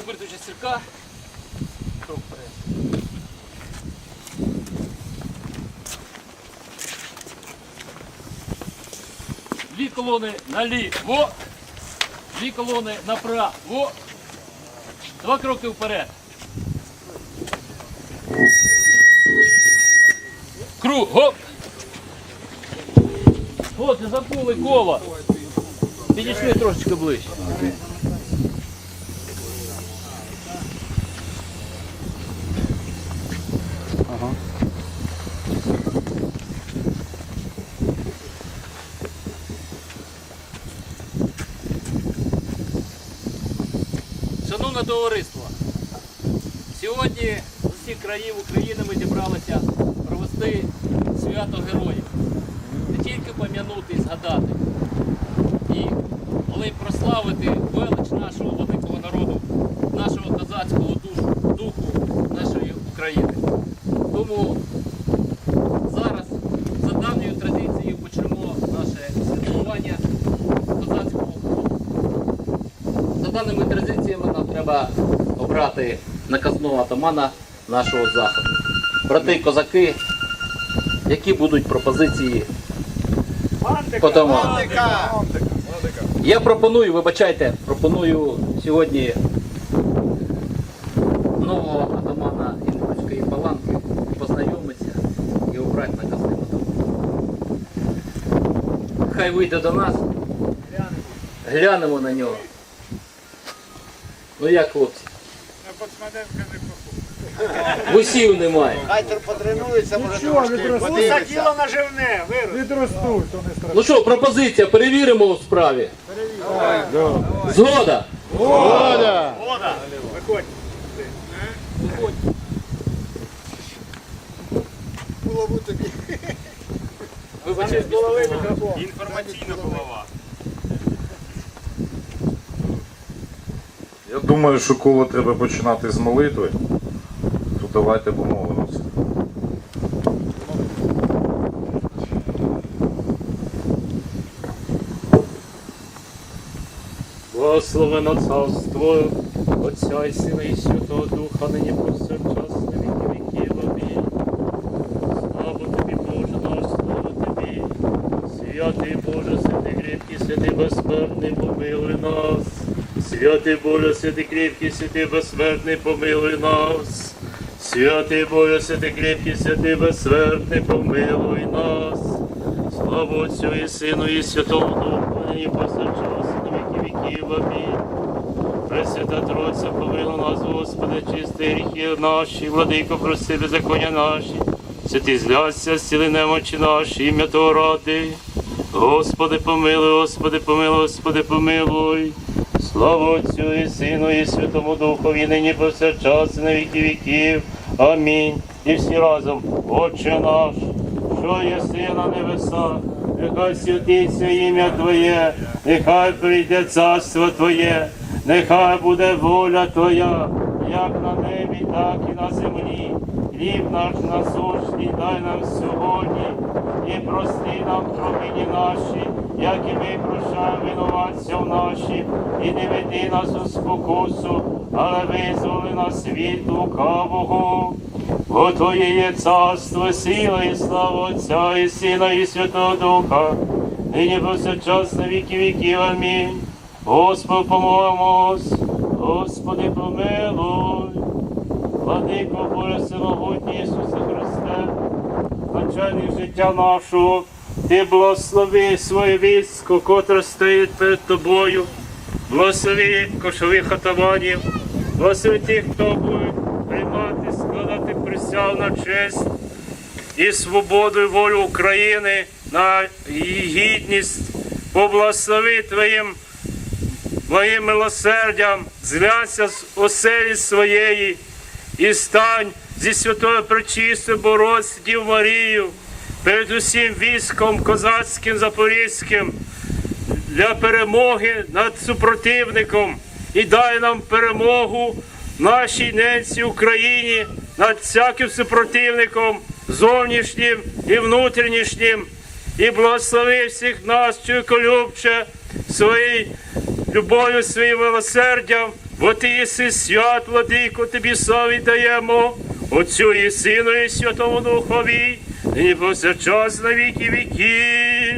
Михайла Бертовича Сірка. Дві колони наліво, дві колони направо, два кроки вперед. Кругом. Хлопці, забули кола. Підійшли трошечки ближче. Шановне товариство, сьогодні з усіх країв України ми зібралися провести свято героїв. Не тільки пам'янути і згадати але й прославити велич нашого великого народу, нашого козацького душу, духу нашої України. Тому зараз за давньою традицією почнемо наше святкування козацького ходу. За даними традиціями треба обрати наказного атамана нашого заходу. Брати козаки, які будуть пропозиції по атаману? Я пропоную, вибачайте, пропоную сьогодні нового атамана Інгульської паланки познайомитися і обрати наказним атаманом. Хай вийде до нас, глянемо на нього. Ну як хлопці? Вусів немає. Хай потренується, може трошки подивиться. Діло наживне, вирус. Відростуть, то не страшно. Ну що, пропозиція, перевіримо у справі. Перевіримо. Згода. Вода. Виходь. Було б тобі. Вибачте, З голови мікрофон. Інформаційна голова. Я думаю, що коло треба починати з молитви, то давайте помолимося. Благословено царство Отця і Сина і Святого Духа, нині повсякчас на віки віків. Амінь. Слава тобі, Боже наш, слава тобі. Святий Боже, святий кріпкий, святий безсмертний, помилуй нас. Святий Боже, святий кріпкий, святий безсмертний, помилуй нас. Святий Боже, святий кріпкий, святий безсмертний, помилуй нас. Слава Отцю і Сину і Святому Духу, нині повсякчас на віки віків. Амінь. Пресвята Тройця, помилуй нас, Господи, чисти гріхи наші, владико, прости беззаконня наші, святи зляться, зціли немочі наші, ім'я Того ради. Господи, помилуй, Господи, помилуй, Господи, помилуй. Слава Отцю і Сину і Святому Духові, нині повсякчас і на віки віків. Амінь. І всі разом, Отче наш, що єси на небесах, нехай святиться ім'я Твоє, нехай прийде царство Твоє, нехай буде воля Твоя, як на небі, так і на землі. Хліб наш насущний дай нам сьогодні, і прости нам провини наші, як і ми прощаємо винуватцям нашим, і не веди нас у спокусу, але визволи нас від лукавого. Бо Твоє є царство, сила і слава Отця і Сина, і Святого Духа, нині повсякчас на віки віків. Амінь. Господи, помолимось, Господи, помилуй. Владико Боже Всемогутній Ісусе Христе, начальник життя нашого, Ти благослови своє військо, котре стоїть перед тобою, благослови кошових атаманів, благослови тих, хто буде приймати, складати присягу на честь і свободу і волю України на її гідність, поблагослови Твоїм Моїм милосердям, зглянься з оселі своєї і стань зі святою пречистою Бороць Дів Марію перед усім військом козацьким запорізьким для перемоги над супротивником і дай нам перемогу нашій ненці Україні над всяким супротивником зовнішнім і внутрішнім. І благослови всіх нас, чоловіколюбче, своєю любов'ю, своїм милосердям, бо ти єси свят, владико, тобі славі даємо, Отцю і Сину, і Святому Духові, і повсякчас на віки віків.